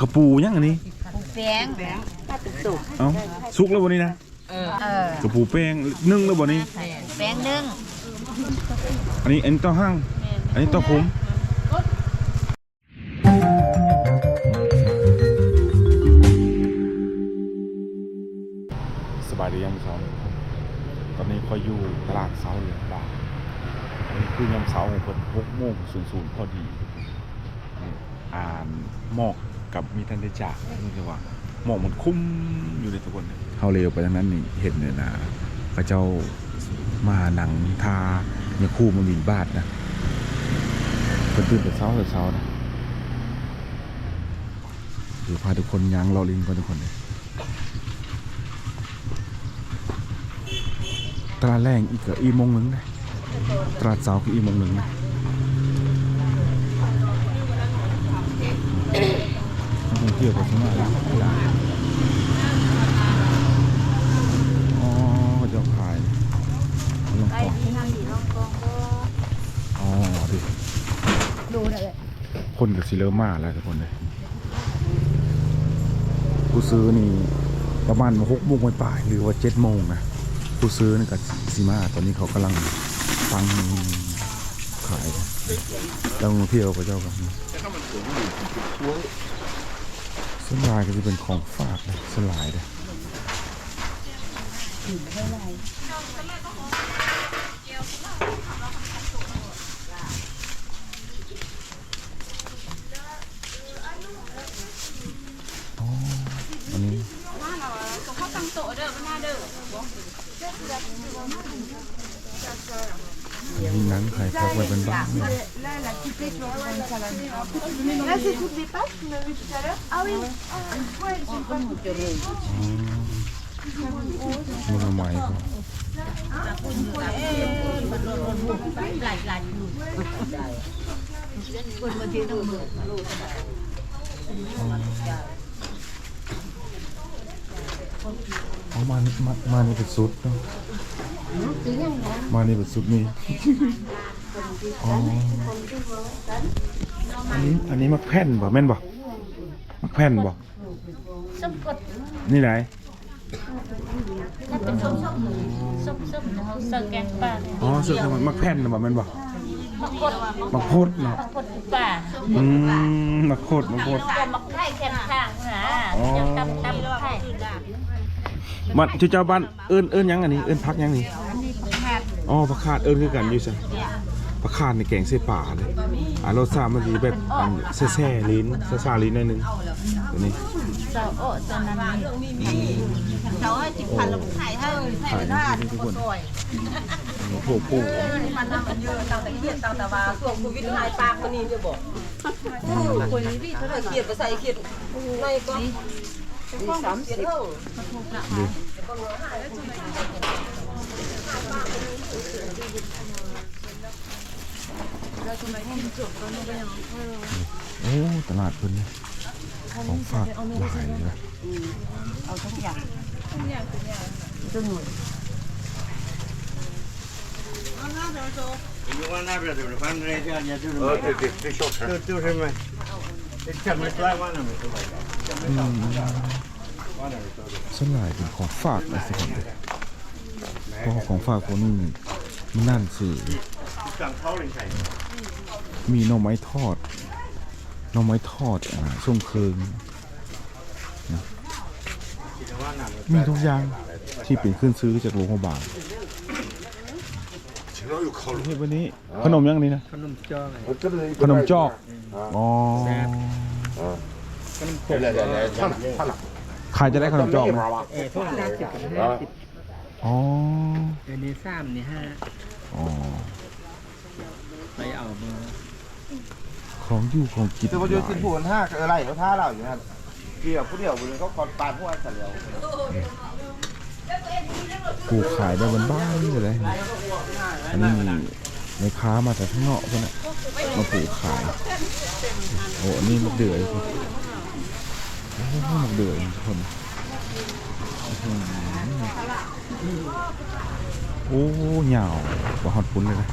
กระปูยังอันนี้ปูแป้งเอ้าสุกแล้วบ่นี้นะเออกระปูแป้งนึ่งแล้วบ่นี้แป้งนึ่งอันนี้อันนี้เต้าห้าง อันนี้เต้าคุ้มสบายดียังพี่สาวตอนนี้คอยอยู่ตลาดเสาเหลืองบาทอันนี้คือยามเสาของคนหกโมงศูนย์ศูนย์พอดีนี่อ่านหมอก กับมีทันได้จากนี่จะว่าหมอกมันคุ้มอยู่ในทุกคนเลยเข้าเร็วไปทั้งนั้นนี่เห็นเนี่ยนะพระเจ้ามาหนังทาเนี่ยคู่มันมีบาทนะคนตื่นแต่เช้าแต่เช้านะเดี๋ยวพาทุกคนย้างรอลิงก่อนทุกคนเลยตลาแรงอีกก็อีมงหนึ่งนะตลาดเสาร์ก็อีมงหนึ่งนะ นักท่องเที่ยวก็สามารถรับได้อ๋อเขาจะขายลงของอ๋อดิดูเลยคนกับซีเลอร์มาแล้วทุกคนเลยผู้ซื้อนี่ประมาณหกโมงปลายหรือว่าเจ็ดโมงนะผู้ซื้อนี่กับซีมาตอนนี้เขากำลังฟังขายแล้วเที่ยวกับเจ้ากัน สลายก็จะเป็นของฝากเลยสลายเลยอ๋ออั นนี้มีหนังไข่พกไว้เป็นบ้านเนี่ย Là, c'est toutes les pâtes qu'on a vues tout à l'heure Ah oui Ouais, elles sont pas toutes มีมาใหม่ครับคนมาที่ต้องมือเอามานี่มามานี่เป็นซุดเนาะ มานี่เป็นซุดนี่อ๋ออันนี้อันนี้มักแผ่นบ่แม่นบ่มักแผ่นบ่ส้มกดนี่ไหนถ้าเป็นส้มส้มส้มส้มเขาเสิร์ฟแกงป่าเนี่ยอ๋อเสื้อทำไมมักแผ่นน่ะบ่แม่นบ่มักกดมักโพดเนาะมักกดป่าอืมมักโคดมักโคดก็มักไข่แข็งข้างหาจะตำตำไข่ มันชื่อเจ้าบ้านเอิ้นเอิ้นหยังอันนี้เอิ้นพักหยังนี่อ๋อผักคาดเอิ้นคือกันอยู่ซั่นผักคาดในแกงใส่ป่าเลยอ่ารสชาติมันสิแบบอันแซ่ๆลิ้นซ่าๆลิ้นหน่อยหนึงตัวนี้เจ้าโอ้เจ้านั้นนี่ cháu ơi chị phản là thải hơn ขายนี่ทุกคนโอ้โหปู mà nằm ở như tao thấy hiện tao tao vào phường covid hai ba con nhìn chưa bỏ คนนี้พี่เท่าไหร่เขียดไปใส่เขียดในก็ สามสิบโอ้ตลาดเพิ่นนี่ของฝากหลายเลยนะ Johan Labrador, van rijden ja, doe hem. Oh, dit is de shot. Doe, doe hem mee. Ik kan met klaar waren met. ส่วน หลายเป็นของฝากนะสิครับเพราะของฝากพวกนี้มันนั่นสิมีหน่อไม้ทอดหน่อไม้ทอดอ่าส้มเคืองนมีทุกอย่างที่เป็นขึ้นซื้อจากโรงพยาบาล เฮ้ยวันนี้ขนมยังนี่นะ ขนมจอกขนมจอก อ๋อขายจะได้ขนมจอกไหมเออทุ่งห้าสิบกับห้าสิบอ๋ออันนี้สามนี่ห้าอ๋อไปเอามาของอยู่ของกินคือพออยู่สิบผูนห้าเออไรเขาท่าเร ปลูกขายได้บนบ้านนี่เลยอันนี้มีในค้ามาแต่ข้างนอกกันนะมาปลูกขาย โอ้อันนี่มะเดือยคุณโอ้มะเดือยคนโอ้เหยาวกว่าฮอตปุ้นเลยนะ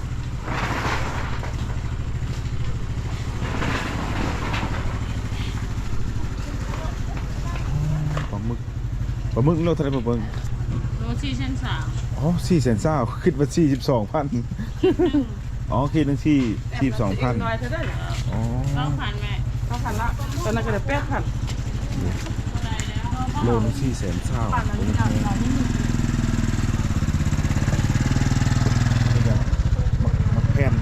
ปลาหมึกโลเท่าไหร่ปลาหมึกโล สี่เส้นสามอ๋อสี่แสนเศร้าคิดว่าสี่สิบสองพันอ๋อคิดนึงที่สี่สองพันน้อยเท่าได้อ๋อต้องผ่านแม่เขาพันละตอนนั้นก็ได้แปดพันโลนึงสี่แสนเศร้านี่ก็มักมักแผ่น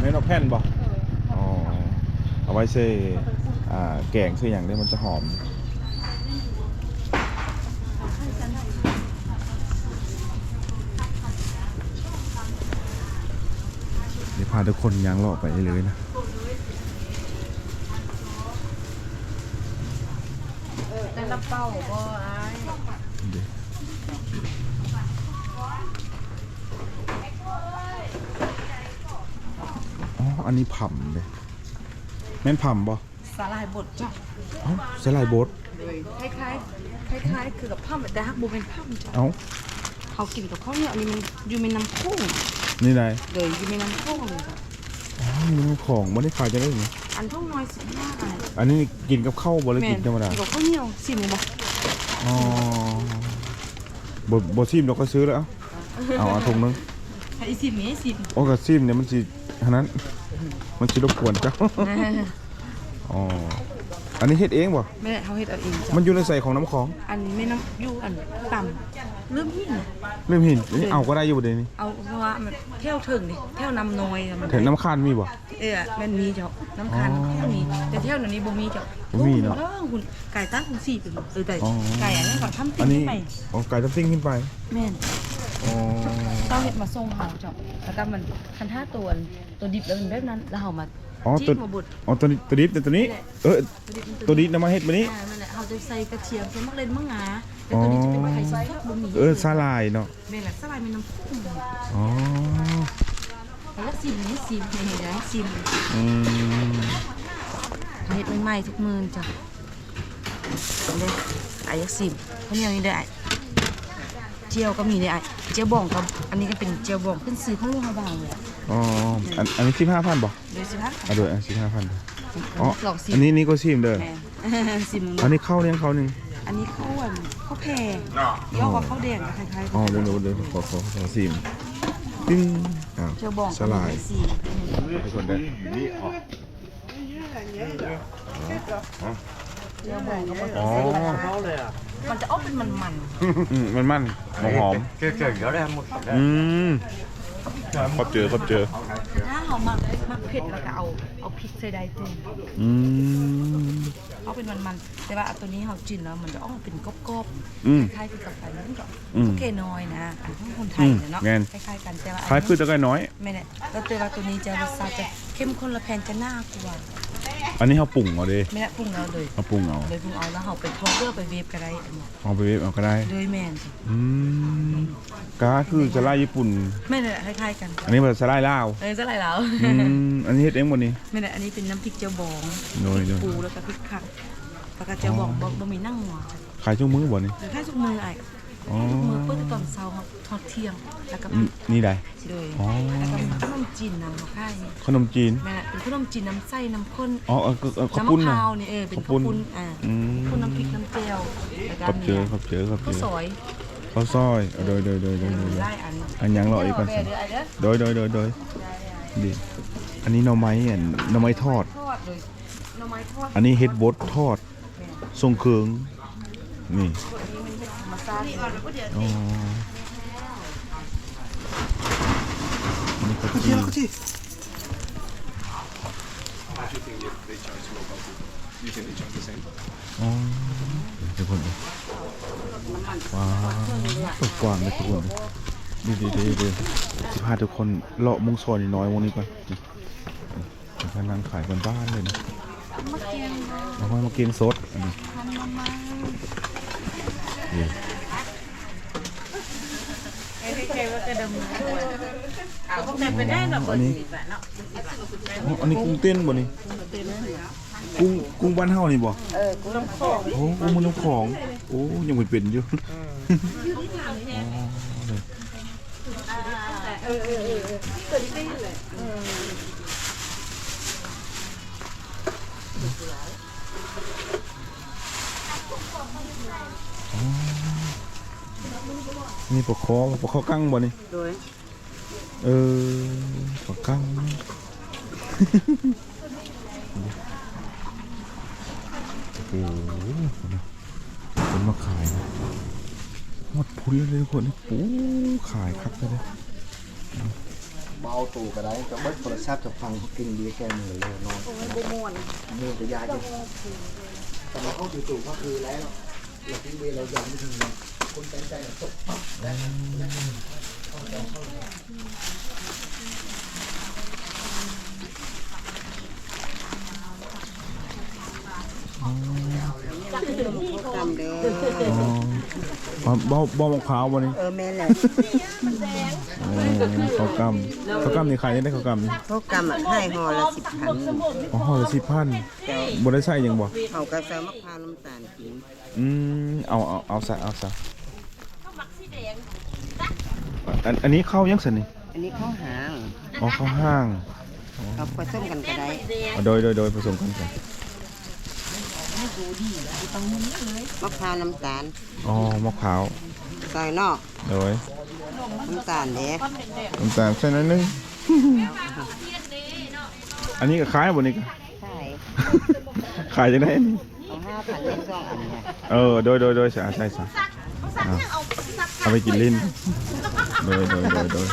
แม่นเอาแผ่นบ่อ๋อเอาไว้ใส่อ่าแกงใส่อย่างนี้มันจะหอม เดี๋ยว พาทุกคนยางเลาะไปเลยนะแต่ละเป้าก็อ้ายเดี๋ยวอ๋ออันนี้ผัมเลยแม่นผัมบ่สาลายบดจ้ะเอ้าสไลด์โบดคล้ายๆคล้ายๆคือกับผ้าแต่ฮักโบเป็นผ้าจ้ะเอ้าเขากินกับข้าวเหนียวอันนี้มันอยู่ในน้ำโค้ง นี่ไงเลยอยู่ในน้ำโค้งเลยจ้ะอ๋อนี่มันของไม่ได้ขายจะได้ไหมอันทุ่งน้อยสิบห้าอันอันนี้กินกับข้าวบ่หรือแม่กินธรรมดากับข้าวเหนียวสิบบ่อ๋อบ่บ่ซิมเราก็ซื้อแล้ว เอาเอาถุงนึงไอ้สิบนี้สิบโอ้กระซิมเนี่ยมันสิอันนั้น มันสิรบกวนจ้ะอ๋ออันนี้เฮ็ดเองบ่ไม่ได้เขาเฮ็ดเอาเองจ้ะมันอยู่ในใส่ของน้ำของ อันนี้ไม่น้ำอยู่อันต่ำ เริ่มหินเริ่มเห็นนี่เอาก็ได้อยู่บ่เดี๋ยวนี้เอาเพราะว่ามันเที่ยวถึงดิเที่ยวน้ำน้อยอะมันถึงน้ำคานมีบ่ เออมันมีเจ้าน้ำคันอ๋อเที่ยวนี้แต่เที่ยวเดี๋ยวนี้บ่มีเจ้าบ่มีเนาะออคุณไก่ตั้งคุณสี่เป็นเออไก่อ๋อ ไก่อันนั้นก็ทำอัติ้นงนี้ไปอ๋อไก่ตับซิ่งขึ้นไปแม่นอ๋อเต้าเห็ดมาส่งเฮาเจ้าแล้วก็มันคันท่าตัวตัวดิบแล้วมันแบบนั้นแล้วเฮามาอ๋อตัวจิ้มมาบดอ๋อตัวนี้ตัวนี้ตัวนี้ เออตัวดิบมันตัวนี้นำมาเฮ็ดมานี้อ่านั่นแหละเฮา จะใส่กระเทียมใส่มะเร็งมะงาแต่ตัวนี้จะเป็นไข่ซุปบะหมี่เออสาลายเนาะแม่นแหละสลายมันน้ำพุ่งอ๋อแล้วซิมนี่ซิมนี่นะซิมอืมเฮ็ดใหม่ๆทุกมื้อจ้ะเด้อายกซิมข้าวเหนียวนี่ได้อเจียวก็มีได้อายเจียวบ่องกับอันนี้ก็เป็นเจียวบ่องขึ้นซื้อของลุงเฮาบางเลยอ๋ออันอันนี้สิบห้าพันบ่เดี๋ยวสิครับอะด้วยอันสิบห้าพัน อ๋อลองซิมอันนี้นี่ก็ซิมเด้อ แม่นซิมอันนี้เข้าเลี้ยงเขาหนึ่งอันนี้ข้าวอันข้าวแพรย่อว่าข้าวแดงอะคล้ายๆอ๋อเดี๋ยวเดี๋ยวเดี๋ยวขอขอขอซิมติ้งอ้าวเจียวบ่องสลายซีทุกคนเด้อนี่ออกเจียวบ่องกับอ๋อ มันจะออกเป็นมันอืมมันมันหอมหอม Kêu kêu nó ra một ๆอืม ขอบเจอขอบเจอๆถ้าเรามักมักเผ็ดแล้วก็เอาเอาพริกใส่ได้เพิ่มอืม เอาเป็นมันๆแต่ว่าอันตัวนี้เราจินแล้วมันจะออกเป็นกรอบอืม ๆคล้ายๆกับไก่มันก็อืม โอเคน้อยนะอันของคนไทยเนี่ยเนาะอืมแม่น คล้ายๆกันแต่ว่าคล้ายคือตะไคร้น้อย ไม่เนี่ยแล้วแต่ว่าตัวนี้จะรสชาติจะ เข้มข้นและแพงจะน่ากลัวอันนี้เขาปรุงเอาเด้ไม่ได้ปรุงเอาเลยเขาปรุงเอาเลยปรุงเอาแล้วเราไปทอดเลือกไปเวฟก็ได้อันนี้เอาไปเวฟเอาก็ได้โดยแม่นจ้ะอืมก็คือสไลด์ญี่ปุ่น ไม่เนี่ยคล้ายๆกันอันนี้เป็นสไลด์ลาวเออจะไรแล้วอืมอันนี้เฮ็ดเองหมดนี่ไม่ได้อันนี้เป็นน้ำพริกเจียวบองโดยโดยปูแล้วก็พริกขักแล้วก็เจียวบองบะบะหมี่นั่งหัวขายช่วงมื้อบ่นี่หรือแค่ทุกมือไอ้ อ๋อทุกมือเปิดตอนเช้าครับทอดเที่ยง แล้วก็นี่นี่ได้เลยอ๋อ แล้วก็มีขนมจีนน้ำมะข่ายขนมจีน แม่น่ะเป็นขนมจีนน้ำไส้น้ำข้นอ๋อเออเออเออข้าวน้ำปุ้มะนพน่ะร้าวนี่เออเป็นข้าวปุ้ข้าวนปุ้นอ่าอืม ข้าวปุ้นน้ำพริกน้ำเจียวแล้วก็ขอบเจอขอบเจอขอบเจข้าวอซอยข้าวซอยเอาโดยโดยโดยโดยโดยไล่อันอันยังรออีกก่อนสิเดี๋ยวเดี๋ยวเดี๋ยวโดยโดยโดยโดยดีอันนี้หน่อไม้อันหน่อไม้ทอด ทอดเลยหน่อไม้ทอดอันนี้เฮ็ดบดทอดทรงเครืองนี่ มาซาดิอ๋ออันนี้ก็จีอ๋อทุกคนดูว้าวกว้างเลยทุกคนดูดีดีดีสิพาทุกคนเลาะมุงซอยน้อยวงนี้ก่อนนี่นี่พนังขายบนบ้านเลยนะมาห้อยมากินสดอันนี้นี่ แต่เป็นได้แบบอันนี้อ๋ออันนี้กุ้งเต้นบ่นี่กุ้งกุ้งบ้านเฮานี่บ่เออกุ้งน้ำของโอ้กุ้งมันน้ำของ โอ้ยังเป็นเป็นอยู่อ๋อเลยอ๋อ นี่ปลาคอปลาคอกั้งบ่นี่โดยเออปลากั้ง โอ้โหคนมาขายนะหมดพุ้นเลยทุกคนนี่ปูขายครับเลย เบาตู่ก็ได้ก็เบิดโทรศัพท์จะฟังกินเบียร์แก้มือเลยนอนบ่ม่วนมือจะยาอยู่แต่เราเข้าตู่ๆก็คือแล้วเรากินเบียร์เรายอมไม่ถึง คนใจใจตกปั๊บตำเด้ออ๋อบ่บ่มะพร้าวบ่นี่เออแม่แหละเออข้าวกำข้าวกำนี่ขายยังได้ข้าวกำนี่พวกกำอะให้ห่อละสิบพันอ๋อห่อละสิบพันบ่ได้ใส่หยังบ่เขากาแฟมะพร้าวน้ำตาลกินอืมเอาเอาเอาซะเอาซะ อันอันนี้ข้าวยังสินี่อันนี้ข้าวหางอ๋อข้าวห้างเขาผสมกันก็ได้อ๋อโดยโดยโดยผสมกันกันมะพร้าวน้ำตาลอ๋อมะพร้าวซอยนอกโดยน้ำตาลเด้น้ำตาลใส่หน้อยนึง อันนี้ก็ขายบ่นี่ก็ใช่ขายจังได๋อันนี้เอาห้าพันเล่นซองอันเนี้ยเออโดยโดยโดยใช่ใช่ใช่เอาเอาไปกินลิ้น โดยโดยโดยโดย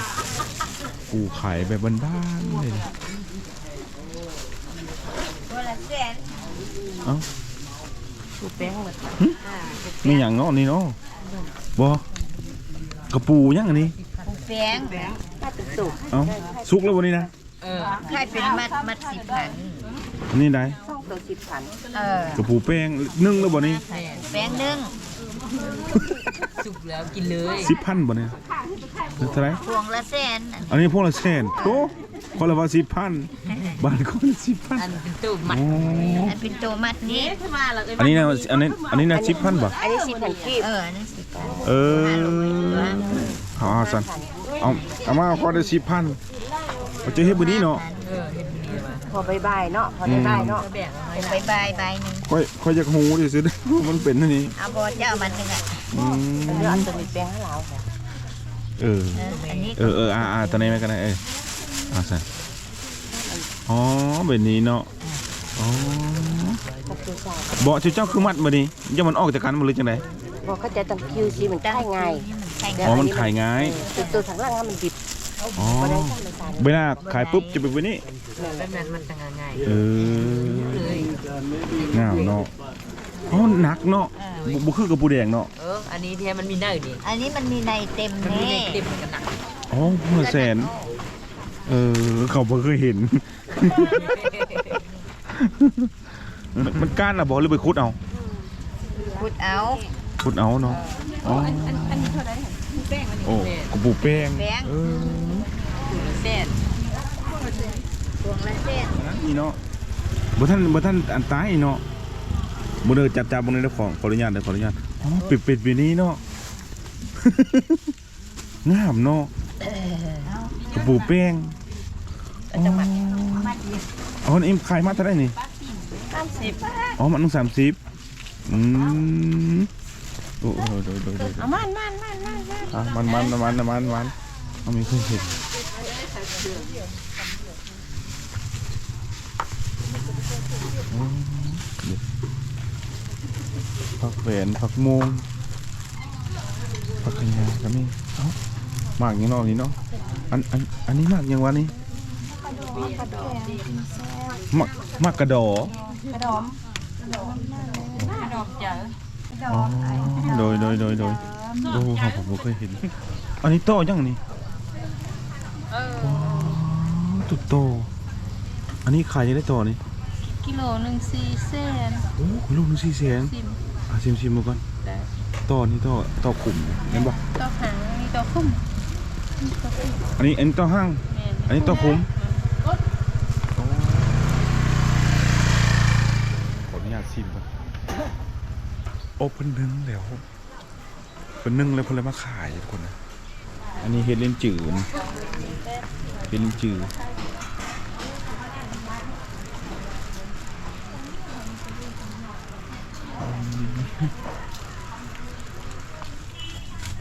กูขายแบบบ้านๆเลยเอ้าชูแป้งหมดมีอย่างเนาะนี่เนาะบ่กระปูยังอันนี้แฟงถ้าเป็นสุกเอ้าสุกแล้วบ่นี่นะ ใครเป็นมัดมัดสิบพันอันนี้ได้ซองตัวสิบพันเออกระปูแป้งนึ่งแล้วบ่นี่แฟงหนึ่งสุกแล้วกินเลยสิบพันบ่เนี่ย เท่าไหรพวงละแสนอันนี้พวกละแสนโอ้คนละว่าสิบพันบ้านคนละสิบพันอันเป็นตุ่มโอ้อันเป็นตัวมัดนี้ อันนี้นะอันนี้อันนี้นะสิบพันบ่อันนี้สิบพันกีบเอออันนั้นสิบพันเออเอาเอาสันเอาเอามาขอได้สิบพันเอาเจะเฮ็ดบ่นี้เนาะพอใบใบายเนาะพอได้ใบายเนาะไปบายบายหนึ่งค่อยค่อยอยากฮู้ดิซิมันเป็นอันนี้เอาบอเจ้ามันหนึ่งอะอืมเรื่องอันตัวนี้แป้งให้เราค่ะ เออ เอออันนี้เออเอออ่าอ่าตอนนี้ไม่กันได้เออเอาสันอ๋อแบบนี้เนาะอ๋อบ่เจ้าเจ้าคือมัดบ่นี่อย่ามันออกจากกันบ่หรือจังได บอกเขาจะต้องคิวซีมันใกล้ง่ายนี่มันใช่อ๋อมันขายง่ายตัวตัวถังล่างมันดิบอ๋อก็ได้ทำในสารเวลาขายปุ๊บจะเป็นแบบนี้ แบบนั้นมันจะง่ายเอองามเนาะ อ๋อหนักเนาะบ่บ่คือกับปูแดงเนาะเออ อันนี้เทียมันมีเนื้อนี่อันนี้มันมีในเต็มมันมีแน่เนื้อเต็มกันหนักอ๋อหัวแสน เออเขาบ่เคยเห็น มันมันก้านอะบ่หรือไปขุดเอาพูดเอาขุดเอาเนาะอ๋ออันนี้เท่าไหร่โอ้กระปูแป้งแป้งเออเส้นพวงละแสนนี่เนาะบ่ท่านบ่ท่านอันตายเนาะ บ่เด้อจับจับบ่ได้เด้อขอขออนุญาตเด้อขออนุญาตอ๋อเป็ดเป็ดแบบนี้เนาะ งามเนาะกระปูแป้งอ๋ออ๋อนี่ขายมาเท่าไหร่นี่สามสิบอ๋อมันต้องสามสิบอืมโอ้โหโดยโดยโดยเอามันมันมันมันมันอะมันมันมันมันมันมันมันมีเครื่องเห็นอืมเดี๋ยว ผักแหวนผักโมงผักขยาก็มีเอ้าหมากยังเนอกนี่เนาะอันอันอันนี้หมากยังวะนี่หมากหมากกระดอกระดอมกระดอมเจออ๋อโดยโดยโดยโดยโอ้ครับผมบ่เคยเห็น อันนี้โตยังนี่ว้าวตุดโต อันนี้ขายยังได้โตนี่กิโลหนึ่งสี่เส้นโอ้ลูกนึงสี่แสนซิม อะชิมชิมมาก่อนได้โตนี่โตโตกลุ่มเห็นปะต่อหางมีต่อคุ้มมีต่อคุ้มอันนี้อันนี้โตห้าง แม่นอันนี้โตคุ้มขออนุญาตชิมก่อนโอ้เพิ่นนึ่งแล้วเพิ่นนึ่งแล้วเพิ่นเลยมาขายทุกคนนะอันนี้เฮ็ดเล่นจืดนะเฮ็ดเล่นจืด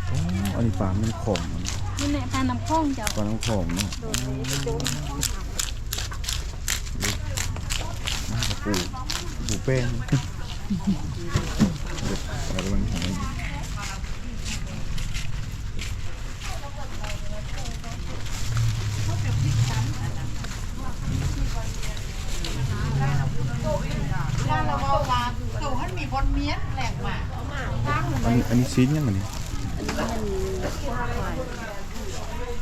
โอ้อันนนี้ปลาไม่ขมนี่แหละปลาน้ำข้องเจ้าปลาน้ำขมเนาะมากระปูปูแป้งเด็ดอะไรกำลังหอยอั นนี้อันนี้ซีนยังไงเนี่ย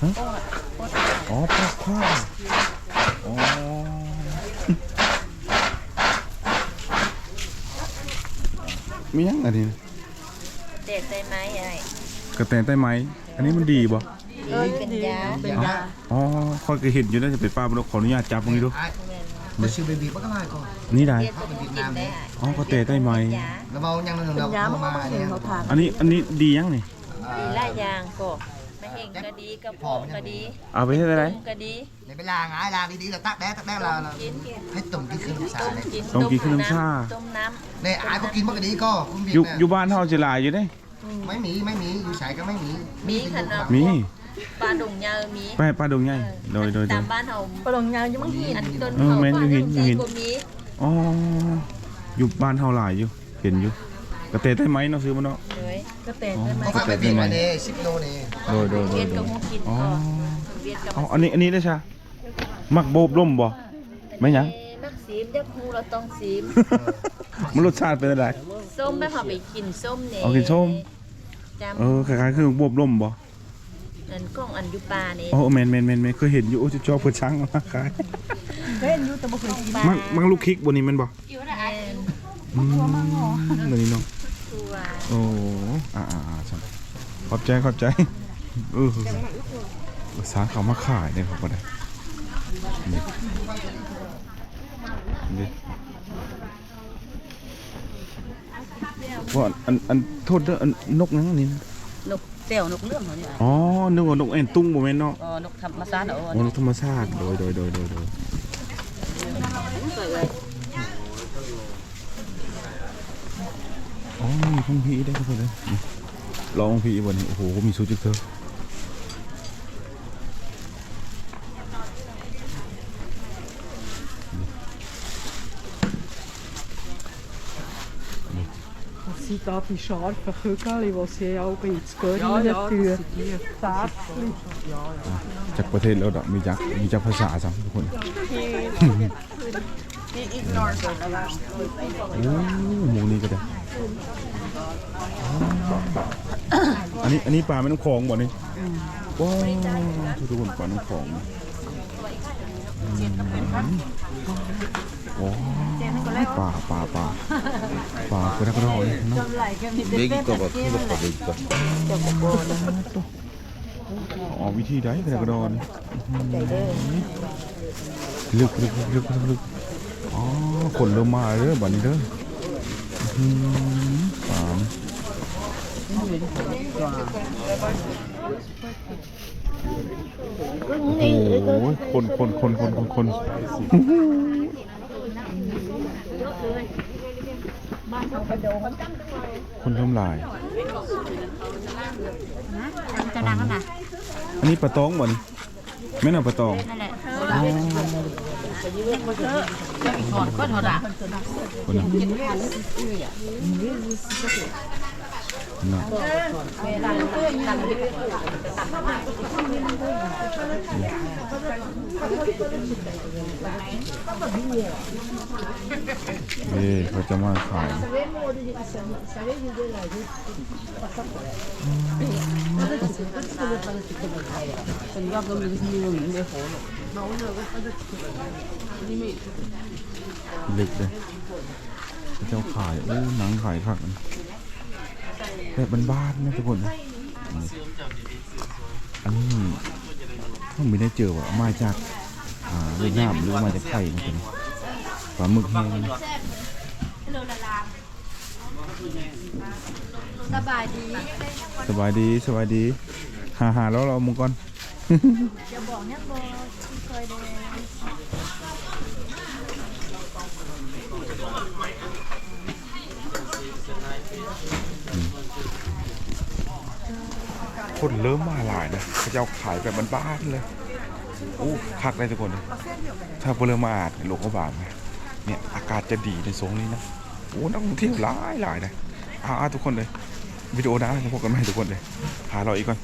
ฮะอ๋อปลาข้าวอ๋อมียังอันนี้เด็ดได้ไหมไอ้กระแตนใต้ไม้ อันนี้มันดีบ่เออเป็นยา เป็นยา อ๋อคอยเคยเห็นอยู่นะจะเป็นปลาบนขออนุญาตจับตรงนี้ดู ไอ้มาชื่อเบบีปักกะลายก่อนนี่ได้เด็ดก็กินได้อ๋อกระแตนใต้ไม้ยาแล้วเมายังนั่นเราเข้ามาเนี่ยอันนี้อันนี้ดียังนี่ ดีหลายอย่างก็ไม่เห็นก็ดีกระโปงก็ดีเอาไปให้ได้ไรต้มก็ดีในเวลาง่ายลางดีๆเราตักแด้ตักแด้เรากินกินให้ตุ่มที่ขึ้นสาต้มเลยกินต้องกินขนมชา ต้มน้เนี่ยไอ้พวกกินมันก็ดีก็คุณเบียอยู่ร์อยู่บ้านเฮาจะหลายอยู่เด้ไม่มีไม่มีอยู่สายก็ไม่มีำมีขนาดมี ปลาดุงยาวมีไปปลาดงใหญ่โดยโดยโดตาย มบ้านเฮาปลาดุงยาวยังไม่มีอันต้นเออแม่นอยู่หินอยู่หินก็มีอ๋ออยู่บ้านเฮาหลายอยู่เห็นอยู่กระแตนใต้ไม้เนาะซื้อมาเนาะ เลยก็เป็นอ๋อเขาฝากไปบีบมาเนี่ยสิบโลเนี่ยโดยโดยโดเวียยนโดกับย หมูกินอ๋อ ก็เวียนกับอ๋ออันนี้อันนี้ได้ใช่มักโบบล่มบ่ ไม่หยัง มักซีมเดี๋ยวครูเราต้องซีมมันรสชาติเป็นอะไร ส้มแม่พาไปกินส้มเนี่ยเอากินส้ม จำเออคล้ายๆคือโบบล่มบ่ เงินกล้องอันอยุปลานี่โอ้แมนแมนแมนแมนเคยเห็นอยู่โอ้จะชอบเพื่อช้างมากขายปลามักมักลูกคิกบนนี้แมันบ่แม่นอืมตัวนี้เนาะตัวโอ้อ่าอ่าอ่าใช่ขอบใจขอบใจเออสารเขามาขายเนี่ยเขาก็ได้นี่นี่ว่าอันอันโทษเด้ออันนกนั่นนี่นะ นกเตี่ยวนกเรื่องเขาเนี่ยอ๋อนึกว่านกเอ็นตุ้งบ่แม่นเนาะเออนกธรรมชาติเอาโอ้นกธรรมชาติโดยโดยโดยโดยโดยอ๋อมีพังพีได้ทุกคนเลยนี่ลองพังพีวันนี้โอ้โหมีชุดจุกเธอ Zie dat die scharfe Kügel, die sie auch bei ins Göringen tun. Tätschli. จากประเทศเราดอกมีจักมีจักภาษาซ้ำทุกคนโอ้หมูนี่ก็ได้อ๋ออันนี้อันนี้ปลาไม่น้ำคลองบ่นี่ว้าวทุกคนปลาน้ำคลองอืมโอ้ ปลาปลาปลาปลากระดกกระดอยเนาะอ๋อวิธีได้กระดกระดอนลึกลึกลึกลึกลึกลึกอ๋อคนเริ่มมาเด้อบัดนี้เด้ออื้อหือสามโอ้โหคนคนคนคนคนคน คนเริ่มหลายจะดังกันนะอันนี้ปลาตองบ่นี่แม่นเอาปลาตองนั่นแหละอ๋อถอดก็ถอดอะ นน่ะน่เขาจะมาขายเป็นยอดก็มีที่มีอยู่ในโหลึกเลยเจ้าขายโอ้หนังขายคักนะ แบบบ้านๆนะทุกคนนะอันนี้ต้องไม่ได้เจอว่าเอามาจากอ่าเวียดนามหรือมาจากไทยนะทุกคนปลาหมึกแห้งสบายดีสบายดีสบายดีหาหาแล้วเรามุงก่อนจะบอกเนี่ยบอกที่เคยได้ คนเริ่มมาหลายนะเขาจะเอาขายแบบบ้านๆเลยโอ้คักเลยทุกคนถ้าเริ่มมาอาดโลกบาลนะเนี่ยอากาศจะดีในโซนนี้นะโอ้นักท่องเที่ยวหลายหลายนะอ่าทุกคนเลยวิดีโอนะพบกันใหม่ทุกคนเลยหาเราอีกก่อน